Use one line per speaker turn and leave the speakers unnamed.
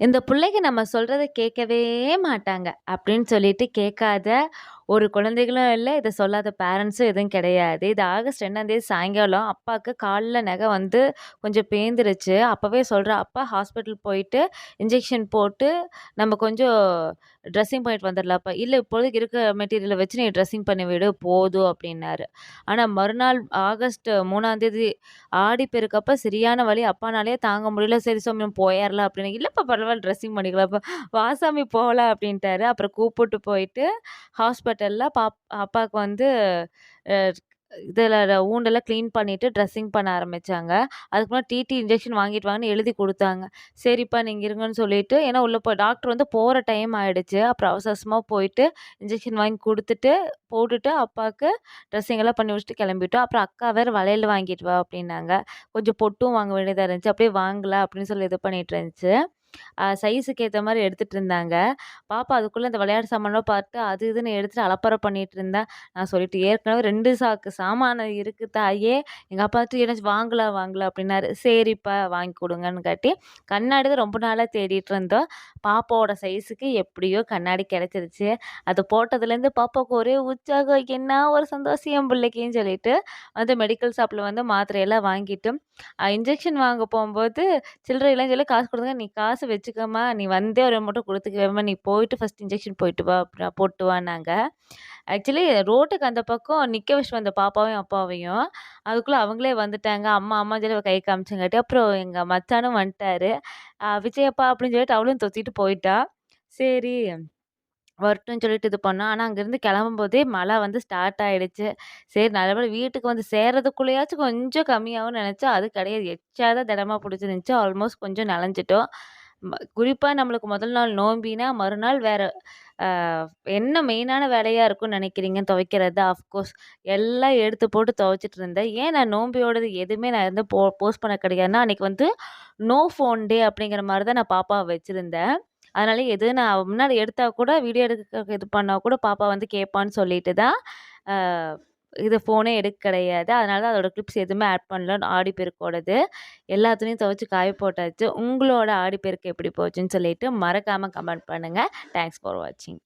இந்த பிள்ளைங்க நம்ம சொல்கிறத கேட்கவே மாட்டாங்க. அப்படின்னு சொல்லிட்டு கேட்காத ஒரு குழந்தைகளும் இல்ல. இத சொல்லாத பேரண்ட்ஸும் எதுவும் கிடையாது. இது ஆகஸ்ட் 2ஆந்தேதி சாயங்காலம் அப்பாவுக்கு கால்ல நகை வந்து கொஞ்சம் பேந்துருச்சு. அப்பவே சொல்றேன், "அப்பா ஹாஸ்பிட்டல் போயிட்டு இன்ஜெக்ஷன் போட்டு நம்ம கொஞ்சம் ட்ரெஸ்ஸிங் பண்ணிட்டு வந்துடலாம் இல்லை "இல்ல இப்போதைக்கு இருக்க மெட்டீரியல வச்சு நீ ட்ரெஸ்ஸிங் பண்ணி விடு போதும்." அப்படின்னாரு. ஆனா மறுநாள் ஆகஸ்ட் 3ஆந்தேதி ஆடிப்பெருக்கப்ப சரியான வலி. அப்பானாலயே தாங்க முடியல. "சரி சாமி போயர்லாம்." அப்படின்னு. "இல்லப்பா பரவால்ல ட்ரெஸ்ஸிங் பண்ணிக்கலாம்ப்பா." "வா சாமி போலாம்." அப்படின்ட்டாரு. அப்புறம் கூப்பிட்டு போயிட்டு ஹாஸ்பிட்டலில் பாப் அப்பாவுக்கு வந்து இதில் ஊண்டெல்லாம் க்ளீன் பண்ணிவிட்டு ட்ரெஸ்ஸிங் பண்ண ஆரம்பிச்சாங்க. அதுக்கு டிடி இன்ஜெக்ஷன் வாங்கிட்டு வாங்கன்னு எழுதி கொடுத்தாங்க சரிப்பா நீங்கள் இருங்கன்னு சொல்லிட்டு ஏன்னா உள்ளே போய் டாக்டர் வந்து போகிற டைம் ஆகிடுச்சு அப்புறம் அவசரமாக போயிட்டு இன்ஜெக்ஷன் வாங்கி கொடுத்துட்டு போட்டுட்டு அப்பாவுக்கு ட்ரெஸ்ஸிங் எல்லாம் பண்ணி வச்சுட்டு கிளம்பிட்டோம். அப்புறம் அக்கா வேறு வளையல் வாங்கிட்டு வா அப்படின்னாங்க. கொஞ்சம் பொட்டும் வாங்க வேண்டியதாக இருந்துச்சு. அப்படியே வாங்கலாம் அப்படின்னு சொல்லி இது பண்ணிகிட்டு இருந்துச்சு. அ சைஸுக்கு ஏத்த மாரி எடுத்துட்டு இருந்தாங்க. பாப்பா அதுக்குள்ள அந்த விளையாட்டு சாமான்லாம் பார்த்து அது இதுன்னு எடுத்துட்டு அலப்பற பண்ணிட்டு இருந்தா. நான் சொல்லிட்டேன், "ஏற்கனவே 2 சாக்கு சாமானம் இருக்கு தாயே." எங்க அப்பா வந்துட்டு "ஏதாச்சும் வாங்கலாம் வாங்கலாம்." அப்படின்னாரு. "சரிப்பா வாங்கி குடுங்கன்னு" காட்டி கண்ணாடி தான் ரொம்ப நாளா தேடிட்டு இருந்தோம். பாப்பாவோட சைஸுக்கு எப்படியோ கண்ணாடி கிடைச்சிருச்சு. அது போட்டதுலேருந்து பாப்பாவுக்கு ஒரே உற்சாகம். என்ன ஒரு சந்தோஷம் என் பிள்ளைக்குன்னு சொல்லிட்டு வந்து மெடிக்கல் ஷாப்ல வந்து மாத்திரையெல்லாம் வாங்கிட்டு, அ இன்ஜெக்ஷன் வாங்க போம்போது சில்லறை இல்லன்னு சொல்லி காசு கொடுங்க "நீ காசு வச்சுக்கம்மா. நீ வந்தே ஒரு மட்டும் கொடுத்துக்கவேம்மா நீ போயிட்டு ஃபஸ்ட் இன்ஜெக்ஷன் போயிட்டு வா அப்டினா போட்டு வான்னாங்க." ஆக்சுவலி ரோட்டுக்கு அந்த பக்கம் நிற்க வச்சு வந்த பாப்பாவையும், அப்பாவையும். அதுக்குள்ளே அவங்களே வந்துட்டாங்க. அம்மா அம்மா சொல்லி கை காமிச்சங்காட்டி, அப்புறம் எங்கள் மச்சானும் வந்துட்டாரு. "விஜயப்பா" அப்படின்னு சொல்லிட்டு அவளும் தொத்திட்டு போயிட்டா. சரி வரட்டும்னு சொல்லிட்டு இது பண்ணோம். ஆனால் அங்கேருந்து கிளம்பும்போதே மழை வந்து ஸ்டார்ட் ஆகிடுச்சு சரி நல்லபடி வீட்டுக்கு வந்து சேர்றதுக்குள்ளேயாச்சும் கொஞ்சம் கம்மியாகும்னு நினச்சா அது கிடையாது. எச்சாத திடமா பிடிச்சிருந்துச்சு ஆல்மோஸ்ட் கொஞ்சம் நனைஞ்சிட்டோம் குறிப்பாக நம்மளுக்கு முதல் நாள் நோம்பினா, மறுநாள் வேறு என்ன மெயினான வேலையாக இருக்கும்னு நினைக்கிறீங்க துவைக்கிறது அஃப்கோர்ஸ் எல்லாம் எடுத்து போட்டு துவைச்சிட்டு இருந்தேன். ஏன் நான் நோம்பியோடது எதுவுமே நான் வந்து போ போஸ்ட் பண்ண கிடையாதுன்னா, அன்றைக்கி வந்து நோ ஃபோன் டே அப்படிங்கிற மாதிரி தான் நான் பாப்பாவை வச்சுருந்தேன் அதனால எது நான் முன்னாடி எடுத்தால் கூட வீடியோ எடுக்க இது பண்ணால் கூட பாப்பா வந்து கேட்பான்னு சொல்லிட்டு தான், இது ஃபோனே எடுக்க கிடையாது. அதனால தான் அதோட கிளிப்ஸ் எதுவுமே ஆட் பண்ணல. ஆடிப்பெருக்கோடது. எல்லா துணியும் துவைச்சி காய போட்டாச்சு. உங்களோட ஆடிப்பெருக்கு எப்படி போச்சுன்னு சொல்லிட்டு மறக்காமல் கமெண்ட் பண்ணுங்கள் தேங்க்ஸ் ஃபார் வாட்சிங்.